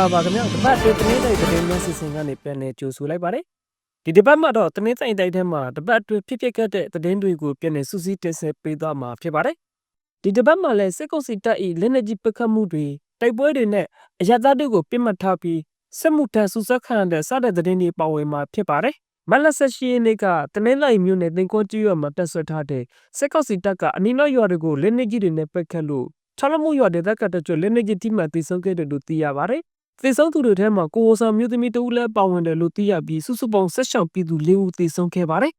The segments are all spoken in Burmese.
လာပါခင်ဗျာဒီပတ်အတွင်းတင်းတိုင်းသတင်းများစီစဉ်ကနေပြန်လည်ကြိုဆိုလိုက်ပါတယ်ဒီဒီပတ်မှာတော့တင်းတိုင်းတိုင်းထဲမှာဒီပတ်အတွင်းဖြစ်ဖြစ်ခဲ့တဲ့သတင်းတွေကိုပြန်လည်စူးစီးတင်ဆက်ပေးသွားမှာဖြစ်ပါတယ်ဒီဒီပတ်မှာလည်းစစ်ကုတ်စီတပ်၏လက်နက်ကြီးပစ်ခတ်မှုတွေတိုက်ပွဲတွေနဲ့အရသားတွေကိုပြစ်မှတ်ထားပြီးစစ်မှုထမ်းစူးစက်ခံရတဲ့စတဲ့သတင်းတွေပါဝင်မှာဖြစ်ပါတယ်မလဆက်ရှိရင်ကတနင်္လာရီမြို့နယ်တင်ကွန်းကျွော်မှာတက်ဆွထားတဲ့စစ်ကောက်စီတပ်ကအနီနောက်ရွာတွေကိုလက်နက်ကြီးတွေနဲ့ပစ်ခတ်လို့ ချလမှုရွာဒေသကတကြွလက်နက်ကြီးတိမှန်တိစုံခဲ့တယ်လို့သိရပါတယ်။သေဆုံးသူတွေထဲမှာကိုအိုဆာမျိုးသမီးတဦးလည်းပါဝင်တယ်လို့သိရပြီးစုစုပေါင်းဆက်ရှောင်ပြည်သူ၄ဦးသေဆုံးခဲ့ပါတယ်။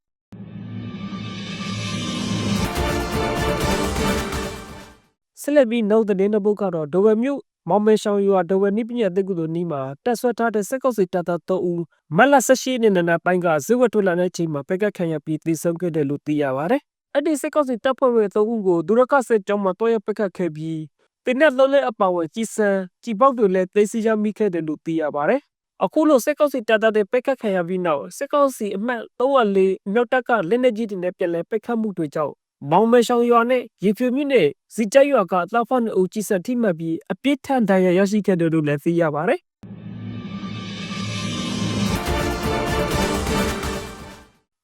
ဆက်လက်ပြီးနောက်သတင်းတစ်ပုဒ်ကတော့ဒိုဝယ်မြို့မောင်မဲရှောင်းရွာဒိုဝယ်နိပညာတက်ကူတို့နီးမှာတက်ဆွဲထားတဲ့စက်ကောက်စီတပ်သား၃ဦးမလ၁၈နှစ်နဲ့နောက်ပိုင်းကဇေဝတ်ထွက်လာတဲ့အချိန်မှာပက်ကတ်ခံရပြီးသေဆုံးခဲ့တယ်လို့သိရပါတယ်။ အဲ့ဒီစက်ကောက်စီတပ်ဖွဲ့ဝင်၃ဦးကိုဒုရကစစ်ကြောင်းမှာတွားရပက်ကတ်ခဲ့ပြီးတင်းနဲ့လုံးလဲအပါအဝင်ကြီးစံကြီးပေါက်တွေလည်းသိသိရမိခဲ့တယ်လို့သိရပါတယ်။အခုလိုစက်ကောက်စီတပ်သားတွေပက်ကတ်ခံရပြီးနောက်စက်ကောက်စီအမှတ်304မြောက်တပ်ကလက်နက်ကြီးတွေနဲ့ပြန်လည်ပက်ခတ်မှုတွေကြောင့်မောင်မဲရှောင်းရွာနဲ့ရေဖြူမြစ်နဲ့ဇီကျရွာကတောက်ဖတ်အုပ်ကြီးစက်ထိမှတ်ပြီးအပြစ်ထန်ဒဏ်ရာရရှိခဲ့တယ်လို့လည်းသိရပါတယ်။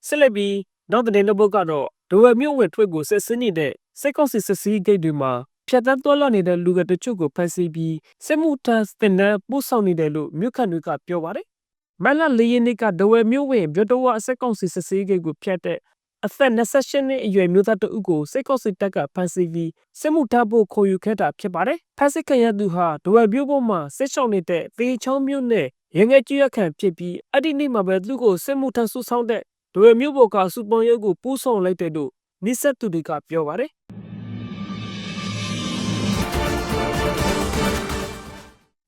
ဆက်လက်ပြီးနောက်တဲ့နောက်ဘက်ကတော့ ဒိုဝယ်မြို့ဝင်ထွက်ကိုဆက်စင်းနေတဲ့စက်ကောက်စီစစ်စီးဂိတ်တွေမှာဖြတ်တန်းသွားလာနေတဲ့လူကတချို့ကိုဖမ်းဆီးပြီးစစ်မှုထမ်းစတင်တဲ့ပို့ဆောင်နေတယ်လို့မြို့ခံတွေကပြောပါတယ်။မလလေးရင်ကဒိုဝယ်မြို့ဝင်မြို့တော်ဝအစက်ကောက်စီစစ်စီးဂိတ်ကိုဖျက်တဲ့အသက်28နှစ်အရွယ်မျိုးသားတဦးကိုစိတ်ကောက်စစ်တပ်ကဖမ်းဆီးပြီးစစ်မှုထမ်းဖို့ခေါ်ယူခဲ့တာဖြစ်ပါတယ်။ဖမ်းဆီးခံရသူဟာဒဝယ်မြို့ပေါ်မှာစစ်ဆောင်နေတဲ့သေချောင်းမြို့နယ်ရငယ်ကျွရခံဖြစ်ပြီးအဲ့ဒီနေ့မှာပဲသူ့ကိုစစ်မှုထမ်းဆူဆောင်းတဲ့ ဒဝယ်မြို့ပေါ်ကစူပွန်ရုပ်ကိုပူးဆောင်လိုက်တဲ့လို့နိဆက်သူတွေကပြောပါတယ်။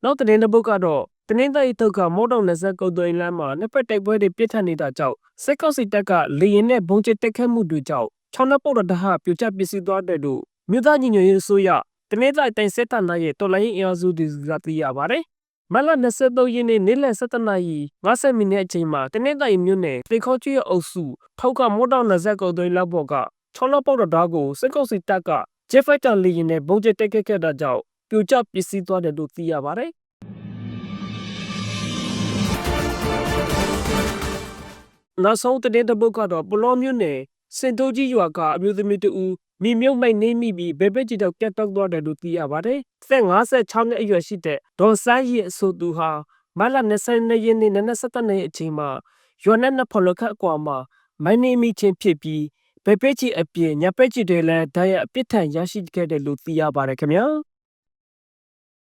နောက်တဲ့တဲ့ဘုတ်ကတော့တနင်္သာရီတုတ်ကမော်တော်လက်ဆက်ကုတ်သွင်းလမ်းမှာနှစ်ဖက်တိုက်ပွဲတွေပြစ်ထန်နေတာကြောင့်စစ်ကောက်စီတပ်ကလေရင်နဲ့ဘုံကျတက်ခတ်မှုတွေကြောင့်ချောင်းနှပုတ်တဟပြိုကျပစ္စည်းသွားတဲ့လို့မြို့သားညီညွတ်ရေးဆိုရတနင်္သာရီတိုင်းစစ်တပ်ရဲ့တော်လိုင်းအင်အားစုတွေကသိရပါတယ်။ မလ23ရက်နေ့နေ့လယ်7:50မိနစ်အချိန်မှာတနင်္သာရီမြို့နယ်ပေခေါကျွေအုပ်စုထောက်ကမော်တော်လက်ဆက်ကုတ်သွင်းလောက်ပေါ်ကချောင်းနှပုတ်တဟကိုစစ်ကောက်စီတပ်ကဂျက်ဖိုက်တာလေရင်နဲ့ဘုံကျတက်ခဲ့တာကြောင့်ပြိုကျပစ္စည်းသွားတယ်လို့သိရပါတယ်။နောက်ဆုံးတဲ့တဲ့ဘုတ်ကတော့ပလောမျိုးနယ် စင်တိုးကြီးရွာကအမျိုးသမီးတူမိမြုပ်မိုက်နေမိပြီးဘဲဘဲကြီးတော့ကက်တော့သွားတယ်လို့သိရပါတယ်။သက်56နှစ်အရွယ်ရှိတဲ့ဒေါ်စန်းရီအဆိုသူဟာမလ22ရက်နေ့နနက်7:00နာရီအချိန်မှာရွာနဲ့နဖလခတ်အကွာမှာမိုင်းနေမိချင်းဖြစ်ပြီးဘဲဘဲကြီးအပြင်ညပက်ကြီးတွေလည်းဓာတ်ရအပြစ်ထန်ရရှိခဲ့တယ်လို့သိရပါတယ်ခင်ဗျာ။